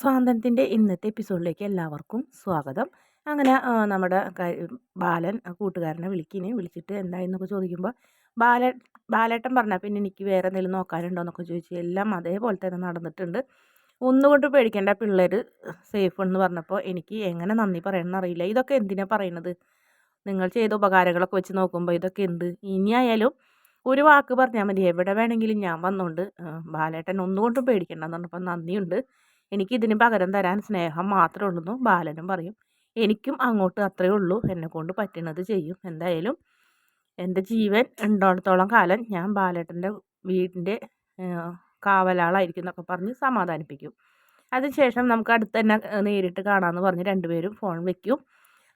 സ്വാതന്ത്ര്യത്തിന്റെ ഇന്നത്തെ എപ്പിസോഡിലേക്ക് എല്ലാവർക്കും സ്വാഗതം. അങ്ങനെ നമ്മുടെ ബാലൻ കൂട്ടുകാരനെ വിളിക്കിനെ വിളിച്ചിട്ട് എന്തായെന്നൊക്കെ ചോദിക്കുമ്പോൾ ബാല ബാലേട്ടൻ പറഞ്ഞാൽ പിന്നെ എനിക്ക് വേറെ എന്തെങ്കിലും നോക്കാനുണ്ടോ? എന്നൊക്കെ ചോദിച്ചു എല്ലാം അതേപോലെ തന്നെ നടന്നിട്ടുണ്ട്. ഒന്നുകൊണ്ട് പേടിക്കേണ്ട പിള്ളേർ സേഫ് എന്ന് പറഞ്ഞപ്പോൾ എനിക്ക് എങ്ങനെ നന്ദി പറയണമെന്ന് അറിയില്ല. ഇതൊക്കെ എന്തിനാണ് പറയുന്നത് നിങ്ങൾ ചെയ്ത ഉപകാരങ്ങളൊക്കെ വെച്ച് നോക്കുമ്പോൾ ഇതൊക്കെ എന്ത്? ഇനിയായാലും ഒരു വാക്ക് പറഞ്ഞാൽ മതി. എവിടെ വേണമെങ്കിലും ഞാൻ വന്നുകൊണ്ട് ബാലേട്ടൻ ഒന്നുകൊണ്ടും പേടിക്കേണ്ടെന്ന് പറഞ്ഞപ്പോൾ നന്ദിയുണ്ട്. എനിക്കിതിന് പകരം തരാൻ സ്നേഹം മാത്രമേ ഉള്ളൂ ബാലനും പറയും. എനിക്കും അങ്ങോട്ട് അത്രയേ ഉള്ളൂ. എന്നെ കൊണ്ട് പറ്റുന്നത് ചെയ്യും. എന്തായാലും എന്റെ ജീവൻ ഉണ്ടോടത്തോളം കാലം ഞാൻ ബാലേട്ടന്റെ വീടിന്റെ കാവലാളായിരിക്കും എന്നൊക്കെ പറഞ്ഞ് സമാധാനിപ്പിക്കും. അതിനുശേഷം നമുക്ക് അടുത്ത് തന്നെ നേരിട്ട് കാണാമെന്ന് പറഞ്ഞ് രണ്ടുപേരും ഫോൺ വെക്കും.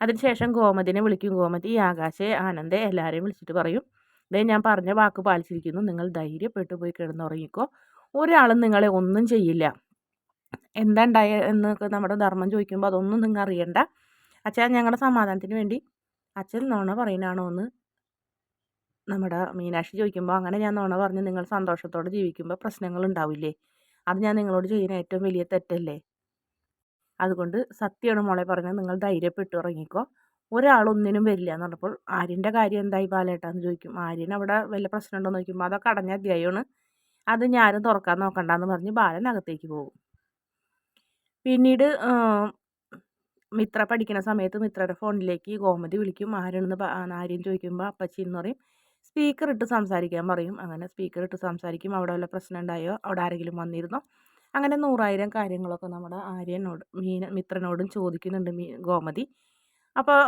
അതിനുശേഷം ഗോമതിനെ വിളിക്കും. ഗോമതി ആകാശെ ആനന്ദെ എല്ലാവരെയും വിളിച്ചിട്ട് പറയും. ഇതേ ഞാൻ പറഞ്ഞ വാക്ക് പാലിച്ചിരിക്കുന്നു. നിങ്ങൾ ധൈര്യപ്പെട്ടു പോയി കിടന്നുറങ്ങിക്കോ. ഒരാളും നിങ്ങളെ ഒന്നും ചെയ്യില്ല. എന്താ എന്നൊക്കെ നമ്മുടെ ധർമ്മം ചോദിക്കുമ്പോൾ അതൊന്നും നിങ്ങൾ അറിയണ്ട. അച്ഛൻ ഞങ്ങളുടെ സമാധാനത്തിന് വേണ്ടി അച്ഛൻ നോണ പറയുന്നതാണോ എന്ന് നമ്മുടെ മീനാക്ഷി ചോദിക്കുമ്പോൾ അങ്ങനെ ഞാൻ നോണ പറഞ്ഞ് നിങ്ങൾ സന്തോഷത്തോടെ ജീവിക്കുമ്പോൾ പ്രശ്നങ്ങൾ ഉണ്ടാവില്ലേ അത് ഞാൻ നിങ്ങളോട് ചെയ്യുന്ന ഏറ്റവും വലിയ തെറ്റല്ലേ? അതുകൊണ്ട് സത്യമാണ് മോളെ പറഞ്ഞത് നിങ്ങൾ ധൈര്യപ്പെട്ടു ഇറങ്ങിക്കോ ഒരാളൊന്നിനും വരില്ല എന്ന് പറഞ്ഞപ്പോൾ ആര്യന്റെ കാര്യം എന്തായി ബാലേട്ടാന്ന് ചോദിക്കും. ആര്യൻ അവിടെ വല്ല പ്രശ്നമുണ്ടോ എന്ന് ചോദിക്കുമ്പോൾ അതൊക്കെ അടഞ്ഞ അധ്യായമാണ്. അത് ഞാനും തുറക്കാൻ നോക്കണ്ടെന്ന് പറഞ്ഞ് ബാലൻ അകത്തേക്ക് പോകും. പിന്നീട് മിത്ര പഠിക്കുന്ന സമയത്ത് മിത്രയുടെ ഫോണിലേക്ക് ഗോമതി വിളിക്കും. ആരെന്ന് ആര്യൻ ചോദിക്കുമ്പോൾ അപ്പച്ചി എന്ന് പറയും. സ്പീക്കർ ഇട്ട് സംസാരിക്കാൻ പറയും. അങ്ങനെ സ്പീക്കർ ഇട്ട് സംസാരിക്കും. അവിടെ വല്ല പ്രശ്നം ഉണ്ടായോ? അവിടെ ആരെങ്കിലും വന്നിരുന്നോ? അങ്ങനെ നൂറായിരം കാര്യങ്ങളൊക്കെ നമ്മുടെ ആര്യനോട് മീന മിത്രനോടും ചോദിക്കുന്നുണ്ട് മീ ഗോമതി. അപ്പോൾ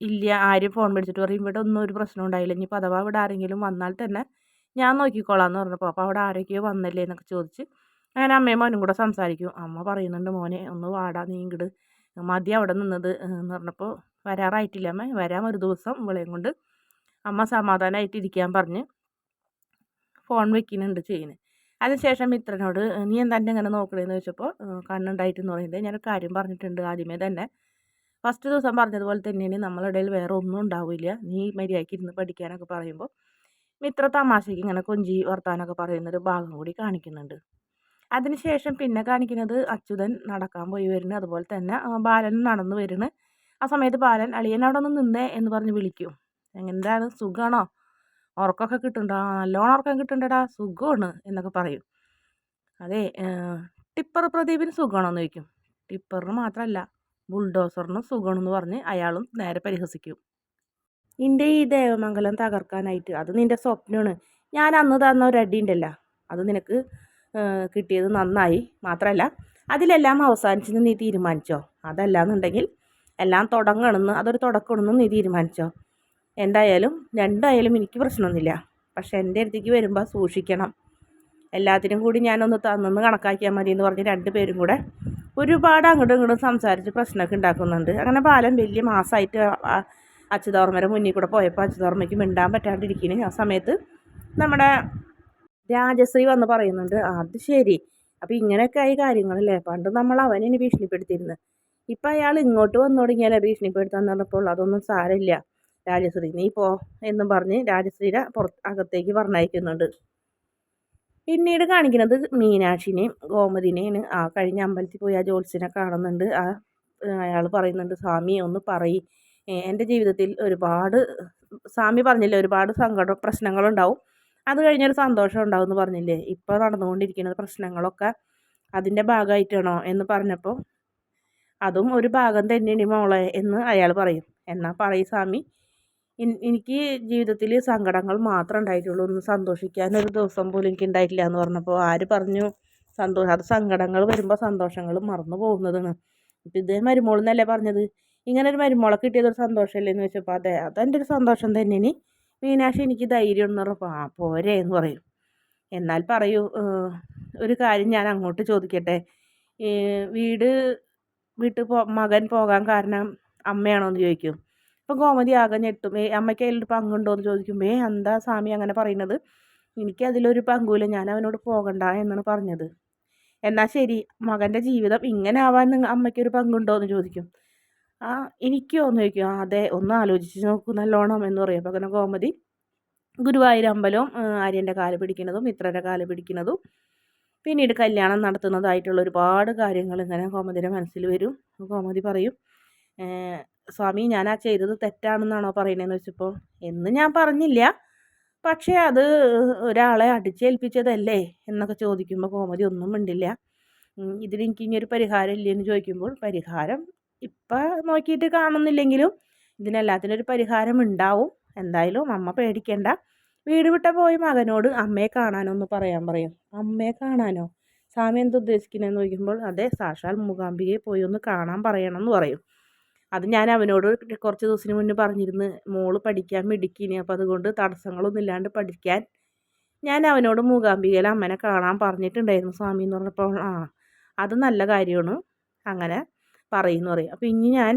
ഇല്ല ആര്യം ഫോൺ മേടിച്ചിട്ട് പറയും. ഇവിടെ ഒന്നും ഒരു പ്രശ്നം ഉണ്ടായില്ല. ഇനി അഥവാ ഇവിടെ ആരെങ്കിലും വന്നാൽ തന്നെ ഞാൻ നോക്കിക്കോളാം എന്ന് പറഞ്ഞപ്പോൾ അപ്പോൾ അവിടെ ആരൊക്കെയോ വന്നല്ലേ എന്നൊക്കെ ചോദിച്ച് അങ്ങനെ അമ്മയും മോനും കൂടെ സംസാരിക്കും. അമ്മ പറയുന്നുണ്ട് മോനെ ഒന്ന് വാടാ നീ ഇങ്ങട് മതി അവിടെ നിന്നത്. എന്ന് പറഞ്ഞപ്പോൾ വരാറായിട്ടില്ല അമ്മ. വരാം ഒരു ദിവസം ഇവളെയും കൊണ്ട് അമ്മ സമാധാനമായിട്ട് ഇരിക്കാൻ പറഞ്ഞ് ഫോൺ വെക്കുന്നുണ്ട് ചെയ്യുന്നത് അതിനുശേഷം മിത്രനോട് നീ എന്താ ഇങ്ങനെ നോക്കണേന്ന് ചോദിച്ചപ്പോൾ കണ്ണുണ്ടായിട്ടെന്ന് പറയുന്നത് ഞാനൊരു കാര്യം പറഞ്ഞിട്ടുണ്ട് ആദ്യമേ തന്നെ. ഫസ്റ്റ് ദിവസം പറഞ്ഞതുപോലെ തന്നെയാണ്. നമ്മളിടയിൽ വേറെ ഒന്നും ഉണ്ടാവില്ല. നീ മര്യാദയ്ക്ക് ഇരുന്ന് പഠിക്കാനൊക്കെ പറയുമ്പോൾ മിത്ര തമാശയ്ക്ക് ഇങ്ങനെ കൊഞ്ചി വർത്താനൊക്കെ പറയുന്നൊരു ഭാഗം കൂടി കാണിക്കുന്നുണ്ട്. അതിനുശേഷം പിന്നെ കാണിക്കുന്നത് അച്യുതൻ നടക്കാൻ പോയി വരുന്നു. അതുപോലെ തന്നെ ബാലൻ നടന്നു വരുന്നു. ആ സമയത്ത് ബാലൻ അളിയൻ അവിടെ ഒന്ന് നിന്നേ എന്ന് പറഞ്ഞ് വിളിക്കും. എന്താണ് സുഖമാണോ ഉറക്കമൊക്കെ കിട്ടുന്നുണ്ടോ? നല്ലോണം ഉറക്കം കിട്ടുന്നുണ്ടടാ. സുഖമാണ് എന്നൊക്കെ പറയും. അതെ ടിപ്പർ പ്രദീപിന് സുഖമാണോ എന്ന് ചോദിക്കും. ടിപ്പറിന് മാത്രമല്ല ബുൾഡോസറിന് സുഖമാണെന്ന് പറഞ്ഞ് അയാളും നേരെ പരിഹസിക്കും. നിന്റെ ഈ ദേവമംഗലം തകർക്കാനായിട്ട് അത് നിന്റെ സ്വപ്നമാണ്. ഞാൻ അന്ന് തന്ന ഒരു അടി ഉണ്ടല്ലോ. അത് നിനക്ക് കിട്ടിയത് നന്നായി. മാത്രമല്ല അതിലെല്ലാം അവസാനിച്ചെന്ന് നീ തീരുമാനിച്ചോ? അതല്ലാന്നുണ്ടെങ്കിൽ എല്ലാം തുടങ്ങണമെന്ന് അതൊരു തുടക്കണമെന്ന് നീ തീരുമാനിച്ചോ? എന്തായാലും രണ്ടായാലും എനിക്ക് പ്രശ്നമൊന്നുമില്ല. പക്ഷേ എന്റെ അടുത്തേക്ക് വരുമ്പോൾ സൂക്ഷിക്കണം. എല്ലാത്തിനും കൂടി ഞാനൊന്ന് തന്നെന്ന് കണക്കാക്കിയാൽ മതി എന്ന് പറഞ്ഞ് രണ്ട് പേരും കൂടെ ഒരുപാട് അങ്ങോട്ടും ഇങ്ങോട്ടും സംസാരിച്ച് പ്രശ്നമൊക്കെ ഉണ്ടാക്കുന്നുണ്ട്. അങ്ങനെ ബാലൻ വലിയ മാസമായിട്ട് അച്യുതോർമ്മയുടെ മുന്നിൽ കൂടെ പോയപ്പോൾ അച്യുതോർമ്മയ്ക്ക് മിണ്ടാൻ പറ്റാണ്ടിരിക്കുന്നു ആ സമയത്ത് നമ്മുടെ രാജശ്രീ വന്ന് പറയുന്നുണ്ട് അത് ശരി. അപ്പം ഇങ്ങനെയൊക്കെ ആയി കാര്യങ്ങളല്ലേ? പണ്ട് നമ്മൾ അവനെ ഭീഷണിപ്പെടുത്തിയിരുന്നത് ഇപ്പം അയാൾ ഇങ്ങോട്ട് വന്നു തുടങ്ങിയാലേ ഭീഷണിപ്പെടുത്താൻ പറഞ്ഞപ്പോൾ അതൊന്നും സാരമില്ല. രാജശ്രീ നീ പോ എന്നും പറഞ്ഞ് രാജശ്രീയുടെ പുറത്ത് അകത്തേക്ക് പറഞ്ഞയക്കുന്നുണ്ട്. പിന്നീട് കാണിക്കുന്നത് മീനാക്ഷിനെയും ഗോമതിനെയാണ്. ആ കഴിഞ്ഞ അമ്പലത്തിൽ പോയി ആ ജോത്സ്യനെ കാണുന്നുണ്ട്. ആ അയാൾ പറയുന്നുണ്ട് സ്വാമി ഒന്ന് പറയ്. എന്റെ ജീവിതത്തിൽ ഒരുപാട് സ്വാമി പറഞ്ഞില്ലേ ഒരുപാട് സങ്കട പ്രശ്നങ്ങളുണ്ടാവും. അത് കഴിഞ്ഞൊരു സന്തോഷം ഉണ്ടാവും എന്ന് പറഞ്ഞില്ലേ? ഇപ്പോൾ നടന്നുകൊണ്ടിരിക്കുന്ന പ്രശ്നങ്ങളൊക്കെ അതിന്റെ ഭാഗമായിട്ടാണോ എന്ന് പറഞ്ഞപ്പോൾ അതും ഒരു ഭാഗം തന്നെയാണ് മോളെ എന്ന് അയാൾ പറയും. എന്നാൽ പറയും സ്വാമി. എനിക്ക് ജീവിതത്തിൽ സങ്കടങ്ങൾ മാത്രമേ ഉണ്ടായിട്ടുള്ളൂ. ഒന്ന് സന്തോഷിക്കാൻ ഒരു ദിവസം പോലും എനിക്ക് ഉണ്ടായിട്ടില്ല എന്ന് പറഞ്ഞപ്പോൾ ആര് പറഞ്ഞു? സന്തോഷം അത് സങ്കടങ്ങൾ വരുമ്പോൾ സന്തോഷങ്ങൾ മറന്നു പോകുന്നതാണ്. ഇപ്പം ഇതേ മരുമോൾ എന്നല്ലേ പറഞ്ഞത്? ഇങ്ങനെ ഒരു മരുമോളെ കിട്ടിയതൊരു സന്തോഷമല്ലേ എന്ന് വെച്ചപ്പോൾ അതെ അതെന്റെ ഒരു സന്തോഷം തന്നെയാണ്. മീനാക്ഷി എനിക്ക് ധൈര്യം എന്ന് പറഞ്ഞപ്പോൾ ആ പോരെ എന്ന് പറയും. എന്നാൽ പറയൂ ഒരു കാര്യം ഞാൻ അങ്ങോട്ട് ചോദിക്കട്ടെ. വീട് വീട്ടിൽ പോ മകൻ പോകാൻ കാരണം അമ്മയാണോ എന്ന് ചോദിക്കും. അപ്പോൾ ഗോമതി ആകെ ഞെട്ടും. ഏ അമ്മയ്ക്ക് അതിലൊരു പങ്കുണ്ടോ എന്ന് ചോദിക്കുമ്പോൾ ഏ എന്താ സ്വാമി അങ്ങനെ പറയുന്നത്? എനിക്ക് അതിലൊരു പങ്കുമില്ല ഞാൻ അവനോട് പോകണ്ട എന്നാണ് പറഞ്ഞത്. എന്നാൽ ശരി മകന്റെ ജീവിതം ഇങ്ങനെ ആവാൻ അമ്മയ്ക്കൊരു പങ്കുണ്ടോ എന്ന് ചോദിക്കും. ആ എനിക്കോ എന്ന് ചോദിക്കും ആ അതെ ഒന്ന് ആലോചിച്ച് നോക്കൂ. നല്ലോണം എന്ന് പറയും. അപ്പോൾ അങ്ങനെ ഗോമതി ഗുരുവായൂർ അമ്പലവും ആര്യന്റെ കാൽ പിടിക്കുന്നതും മിത്രന്റെ കാൽ പിടിക്കുന്നതും പിന്നീട് കല്യാണം നടത്തുന്നതായിട്ടുള്ള ഒരുപാട് കാര്യങ്ങൾ ഇങ്ങനെ കോമതിയുടെ മനസ്സിൽ വരും. കോമതി പറയും സ്വാമി ഞാൻ ആ ചെയ്തത് തെറ്റാണെന്നാണോ പറയുന്നതെന്ന് വെച്ചപ്പോൾ എന്ന് ഞാൻ പറഞ്ഞില്ല. പക്ഷേ അത് ഒരാളെ അടിച്ചേൽപ്പിച്ചതല്ലേ? എന്നൊക്കെ ചോദിക്കുമ്പോൾ കോമതി ഒന്നും മിണ്ടില്ല. ഇതിന് എനിക്ക് ഇനി ഒരു പരിഹാരം ഇല്ലെന്ന് ചോദിക്കുമ്പോൾ പരിഹാരം ഇപ്പം നോക്കിയിട്ട് കാണുന്നില്ലെങ്കിലും ഇതിനെല്ലാത്തിനും ഒരു പരിഹാരം ഉണ്ടാവും. എന്തായാലും അമ്മ പേടിക്കേണ്ട. വീട് വിട്ട പോയി മകനോട് അമ്മയെ കാണാനൊന്ന് പറയാൻ പറയും. അമ്മയെ കാണാനോ? സ്വാമി എന്ത് ഉദ്ദേശിക്കുന്നതെന്ന് ചോദിക്കുമ്പോൾ അതെ സാക്ഷാൽ മൂകാംബികയെ പോയി ഒന്ന് കാണാൻ പറയണം എന്ന് പറയും. അത് ഞാൻ അവനോട് കുറച്ച് ദിവസത്തിന് മുന്നേ പറഞ്ഞിരുന്നു മോൾ പഠിക്കാൻ മിടിക്കിനി അപ്പം അതുകൊണ്ട് തടസ്സങ്ങളൊന്നും ഇല്ലാണ്ട് പഠിക്കാൻ. ഞാൻ അവനോട് മൂകാംബികയിൽ അമ്മനെ കാണാൻ പറഞ്ഞിട്ടുണ്ടായിരുന്നു സ്വാമി എന്ന് പറഞ്ഞപ്പോൾ ആ അത് നല്ല കാര്യമാണ്. അങ്ങനെ പറയുന്നു പറയും അപ്പോൾ ഇനി ഞാൻ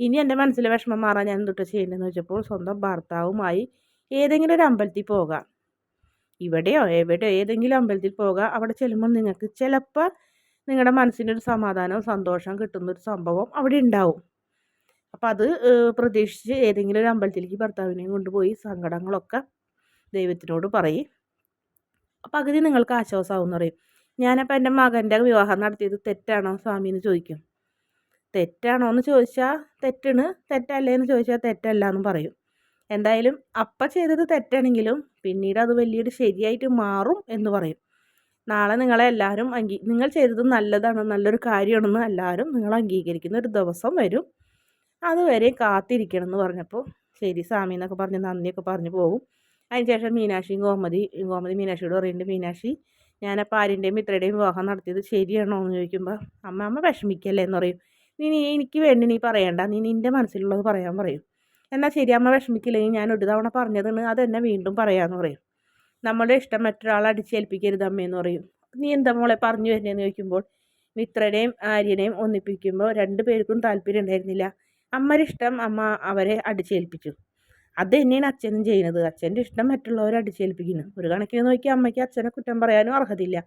ഇനി എന്റെ മനസ്സിലെ വിഷമം മാറാൻ ഞാൻ എന്തൊട്ട് ചെയ്യേണ്ടതെന്ന് വെച്ചപ്പോൾ സ്വന്തം ഭർത്താവുമായി ഏതെങ്കിലും ഒരു അമ്പലത്തിൽ പോകാം. ഇവിടെയോ എവിടെയോ ഏതെങ്കിലും അമ്പലത്തിൽ പോകാം. അവിടെ ചെല്ലുമ്പോൾ നിങ്ങൾക്ക് ചിലപ്പോൾ നിങ്ങളുടെ മനസ്സിനൊരു സമാധാനവും സന്തോഷവും കിട്ടുന്ന ഒരു സംഭവം അവിടെ ഉണ്ടാവും. അപ്പം അത് പ്രതീക്ഷിച്ച് ഏതെങ്കിലും ഒരു അമ്പലത്തിലേക്ക് ഭർത്താവിനെയും കൊണ്ടുപോയി സങ്കടങ്ങളൊക്കെ ദൈവത്തിനോട് പറയും. പകുതി നിങ്ങൾക്ക് ആശ്വാസമാവും എന്ന് പറയും. ഞാനപ്പോൾ എന്റെ മകന്റെ വിവാഹം നടത്തിയത് തെറ്റാണോ സ്വാമി എന്ന് ചോദിക്കും. തെറ്റാണോ എന്ന് ചോദിച്ചാൽ തെറ്റാണ്. തെറ്റല്ലേ എന്ന് ചോദിച്ചാൽ തെറ്റല്ല എന്ന് പറയും. എന്തായാലും അപ്പം ചെയ്തത് തെറ്റാണെങ്കിലും പിന്നീട് അത് വലിയൊരു ശരിയായിട്ട് മാറും എന്ന് പറയും. നാളെ നിങ്ങളെ എല്ലാവരും അംഗീ നിങ്ങൾ ചെയ്തത് നല്ലതാണ് നല്ലൊരു കാര്യമാണെന്ന് എല്ലാവരും നിങ്ങൾ അംഗീകരിക്കുന്ന ഒരു ദിവസം വരും. അതുവരെ കാത്തിരിക്കണം എന്ന് പറഞ്ഞപ്പോൾ ശരി സ്വാമി എന്നൊക്കെ പറഞ്ഞ് നന്ദിയൊക്കെ പറഞ്ഞു പോകും അതിനുശേഷം മീനാക്ഷിയും ഗോമതി ഗോമതി മീനാക്ഷിയോട് പറയുന്നുണ്ട് മീനാക്ഷി ഞാനപ്പോൾ ആരിന്റെയും ഇത്രയുടെയും വിവാഹം നടത്തിയത് ശരിയാണോ? എന്ന് ചോദിക്കുമ്പോൾ അമ്മ അമ്മ വിഷമിക്കല്ലേ? എന്ന് പറയും. നീ നീ എനിക്ക് വേണ്ടി നീ പറയണ്ട. നീ നിന്റെ മനസ്സിലുള്ളത് പറയാൻ പറയും. എന്നാൽ ശരി അമ്മ വിഷമിക്കില്ലെങ്കിൽ ഞാൻ ഒരു തവണ പറഞ്ഞതാണ് എന്നെ വീണ്ടും പറയാമെന്ന് പറയും. നമ്മളുടെ ഇഷ്ടം മറ്റൊരാളെ അടിച്ചേൽപ്പിക്കരുത് അമ്മയെന്ന് പറയും. നീ എന്താ മോളെ പറഞ്ഞു വരുന്നതെന്ന് ചോദിക്കുമ്പോൾ മിത്രനെയും ആര്യനെയും ഒന്നിപ്പിക്കുമ്പോൾ രണ്ടു പേർക്കും താല്പര്യം ഉണ്ടായിരുന്നില്ല. അമ്മയുടെ ഇഷ്ടം അമ്മ അവരെ അടിച്ചേൽപ്പിച്ചു. അത് തന്നെയാണ് അച്ഛനും ചെയ്യുന്നത്. അച്ഛന്റെ ഇഷ്ടം മറ്റുള്ളവരെ അടിച്ചേൽപ്പിക്കുന്നു. ഒരു കണക്കിന് നോക്കി അമ്മയ്ക്ക് അച്ഛനെ കുറ്റം പറയാനും അർഹതയില്ല.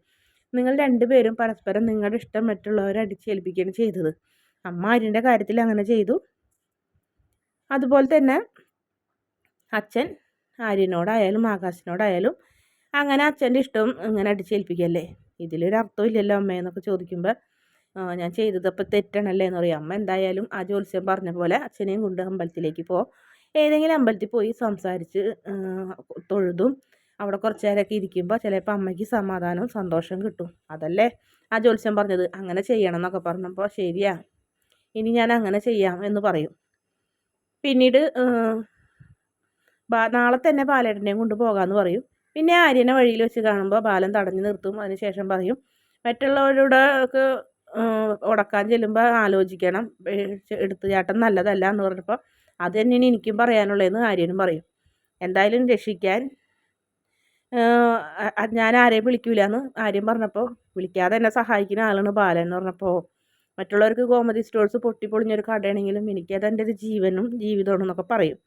നിങ്ങൾ രണ്ടുപേരും പരസ്പരം നിങ്ങളുടെ ഇഷ്ടം മറ്റുള്ളവരെ അടിച്ചേൽപ്പിക്കുകയാണ് ചെയ്തത്. അമ്മ അരിന്റെ കാര്യത്തിൽ അങ്ങനെ ചെയ്തു. അതുപോലെ തന്നെ അച്ഛൻ ആര്യനോടായാലും ആകാശിനോടായാലും അങ്ങനെ അച്ഛന്റെ ഇഷ്ടവും ഇങ്ങനെ അടിച്ചേൽപ്പിക്കല്ലേ? ഇതിലൊരു അർത്ഥമില്ലല്ലോ അമ്മയെന്നൊക്കെ ചോദിക്കുമ്പോൾ ഞാൻ ചെയ്തത് അപ്പോൾ എന്ന് പറയും. അമ്മ എന്തായാലും ആ ജോത്സ്യം പറഞ്ഞ പോലെ അച്ഛനെയും കൊണ്ട് അമ്പലത്തിലേക്ക് പോ. ഏതെങ്കിലും അമ്പലത്തിൽ പോയി സംസാരിച്ച് തൊഴുതും. അവിടെ കുറച്ച് നേരമൊക്കെ ഇരിക്കുമ്പോൾ ചിലപ്പോൾ അമ്മയ്ക്ക് സമാധാനവും സന്തോഷവും കിട്ടും. അതല്ലേ ആ ജോത്സ്യം പറഞ്ഞത്. അങ്ങനെ ചെയ്യണം എന്നൊക്കെ പറഞ്ഞപ്പോൾ ശരിയാ. ഇനി ഞാൻ അങ്ങനെ ചെയ്യാം എന്ന് പറയും. പിന്നീട് നാളെ തന്നെ ബാലേട്ടനെയും കൊണ്ട് പോകാമെന്ന് പറയും. പിന്നെ ആര്യനെ വഴിയിൽ വെച്ച് കാണുമ്പോൾ ബാലൻ തടഞ്ഞു നിർത്തും. അതിനുശേഷം പറയും മറ്റുള്ളവരുടെ ഒക്കെ ഉടക്കാൻ ചെല്ലുമ്പോൾ ആലോചിക്കണം. എടുത്തുചാട്ടം നല്ലതല്ല എന്ന് പറഞ്ഞപ്പോൾ അത് തന്നെയാണ് എനിക്കും പറയാനുള്ളതെന്ന് ആര്യനും പറയും. എന്തായാലും രക്ഷിക്കാൻ ഞാൻ ആരെയും വിളിക്കൂല എന്ന് ആര്യം പറഞ്ഞപ്പോൾ വിളിക്കാതെ എന്നെ സഹായിക്കുന്ന ആളാണ് ബാലൻ എന്ന് പറഞ്ഞപ്പോൾ മറ്റുള്ളവർക്ക് ഗോമതി സ്റ്റോഴ്സ് പൊട്ടിപ്പൊളിഞ്ഞൊരു കടയാണെങ്കിലും എനിക്കത് എന്റെ ഒരു ജീവനും ജീവിതമാണ് എന്നൊക്കെ പറയും.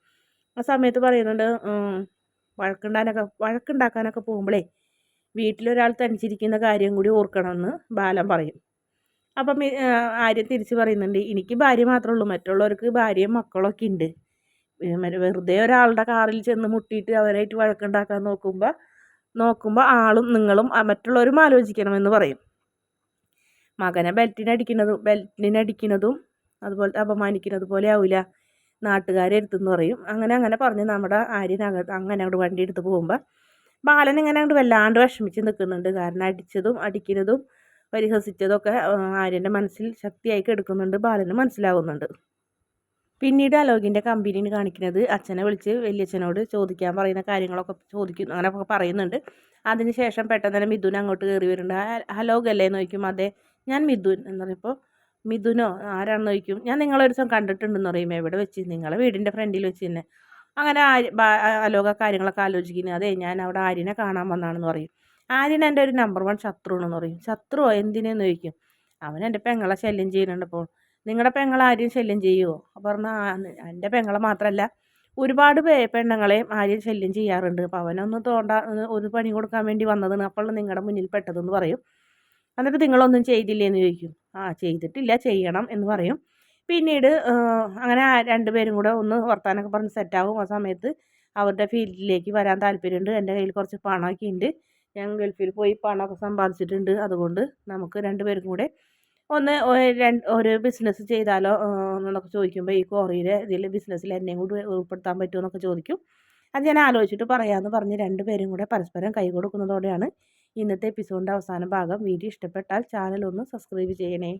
ആ സമയത്ത് പറയുന്നുണ്ട് വഴക്കുണ്ടാനൊക്കെ വഴക്കുണ്ടാക്കാനൊക്കെ പോകുമ്പോഴേ വീട്ടിലൊരാൾ തനിച്ചിരിക്കുന്ന കാര്യം കൂടി ഓർക്കണമെന്ന് ബാലൻ പറയും. അപ്പം ആര്യം തിരിച്ച് പറയുന്നുണ്ട് എനിക്ക് ഭാര്യ മാത്രമേ ഉള്ളൂ മറ്റുള്ളവർക്ക് ഭാര്യയും മക്കളൊക്കെ ഉണ്ട് വെറുതെ ഒരാളുടെ കാറിൽ ചെന്ന് മുട്ടിയിട്ട് അവരായിട്ട് വഴക്കുണ്ടാക്കാൻ നോക്കുമ്പോൾ നോക്കുമ്പോൾ ആളും നിങ്ങളും മറ്റുള്ളവരും ആലോചിക്കണമെന്ന് പറയും. മകനെ ബെൽറ്റിനടിക്കുന്നതും ബെൽറ്റിനടിക്കുന്നതും അതുപോലെ അപമാനിക്കുന്നത് പോലെ ആവില്ല നാട്ടുകാരെ എടുത്തെന്ന് പറയും. അങ്ങനെ അങ്ങനെ പറഞ്ഞ് നമ്മുടെ ആര്യനകത്ത് അങ്ങനെ അങ്ങോട്ട് വണ്ടി എടുത്ത് പോകുമ്പോൾ ബാലൻ ഇങ്ങനെ അങ്ങോട്ട് വല്ലാണ്ട് വിഷമിച്ച് നിൽക്കുന്നുണ്ട്. കാരണം അടിച്ചതും അടിക്കുന്നതും പരിഹസിച്ചതൊക്കെ ആര്യന്റെ മനസ്സിൽ ശക്തിയായി കെടുക്കുന്നുണ്ട്. ബാലന് മനസ്സിലാവുന്നുണ്ട്. പിന്നീട് അലോകിന്റെ കമ്പനിന് കാണിക്കുന്നത് അച്ഛനെ വിളിച്ച് വലിയച്ഛനോട് ചോദിക്കാൻ പറയുന്ന കാര്യങ്ങളൊക്കെ ചോദിക്കുന്നു അങ്ങനെ പറയുന്നുണ്ട്. അതിനുശേഷം പെട്ടെന്ന് തന്നെ മിഥുൻ അങ്ങോട്ട് കയറി വരുന്നുണ്ട്. എന്ന് ചോദിക്കും അതെ ഞാൻ മിഥുൻ എന്ന് പറയുമ്പോൾ മിഥുനോ ആരാണെന്ന് ചോദിക്കും. ഞാൻ നിങ്ങളൊരു ദിവസം കണ്ടിട്ടുണ്ടെന്ന് പറയും. എവിടെ വെച്ച്? നിങ്ങളെ വീടിന്റെ ഫ്രണ്ടിൽ വെച്ച് തന്നെ. അങ്ങനെ അലോക കാര്യങ്ങളൊക്കെ ആലോചിക്കുന്നത് അതെ ഞാൻ അവിടെ ആര്യനെ കാണാൻ വന്നാണെന്ന് പറയും. ആര്യൻ എന്റെ ഒരു നമ്പർ വൺ ശത്രുവാണെന്ന് പറയും. ശത്രുവോ? എന്തിനെന്ന് ചോദിക്കും. അവൻ എന്റെ പെങ്ങളെ ശല്യം ചെയ്യുന്നുണ്ട് അപ്പോൾ. നിങ്ങളുടെ പെങ്ങളെ ആര്യം ശല്യം ചെയ്യുമോ പറഞ്ഞാൽ എന്റെ പെങ്ങളെ മാത്രമല്ല ഒരുപാട് പേ പെണ്ണുങ്ങളെയും ആര്യം ശല്യം ചെയ്യാറുണ്ട്. അപ്പോൾ അവനൊന്ന് തോണ്ട ഒരു പണി കൊടുക്കാൻ വേണ്ടി വന്നതാണ്. അപ്പോൾ നിങ്ങളുടെ മുന്നിൽ പെട്ടതെന്ന് പറയും. എന്നിട്ട് നിങ്ങളൊന്നും ചെയ്തില്ലേ എന്ന് ചോദിക്കും. ആ ചെയ്തിട്ടില്ല ചെയ്യണം എന്ന് പറയും. പിന്നീട് അങ്ങനെ രണ്ടുപേരും കൂടെ ഒന്ന് വർത്താനൊക്കെ പറഞ്ഞ് സെറ്റാകും ആ സമയത്ത് അവരുടെ ഫീൽഡിലേക്ക് വരാൻ താല്പര്യമുണ്ട്. എന്റെ കയ്യിൽ കുറച്ച് പണമൊക്കെ ഉണ്ട്. ഞാൻ ഗൾഫിൽ പോയി പണമൊക്കെ സമ്പാദിച്ചിട്ടുണ്ട്. അതുകൊണ്ട് നമുക്ക് രണ്ടുപേർക്കും കൂടെ ഒന്ന് രണ്ട് ഒരു ബിസിനസ് ചെയ്താലോ എന്നൊക്കെ ചോദിക്കുമ്പോൾ ഈ കോറിയുടെ ഇതിൽ ബിസിനസ്സിൽ എന്നെയും കൂടി ഉൾപ്പെടുത്താൻ പറ്റുമോ എന്നൊക്കെ ചോദിക്കും. അത് ഞാൻ ആലോചിച്ചിട്ട് പറയാമെന്ന് പറഞ്ഞ് രണ്ടുപേരും കൂടെ പരസ്പരം കൈ കൊടുക്കുന്നതോടെയാണ് ഇന്നത്തെ എപ്പിസോഡിന്റെ അവസാന ഭാഗം വീഡിയോ ഇഷ്ടപ്പെട്ടാൽ ചാനൽ ഒന്ന് സബ്സ്ക്രൈബ് ചെയ്യണേ.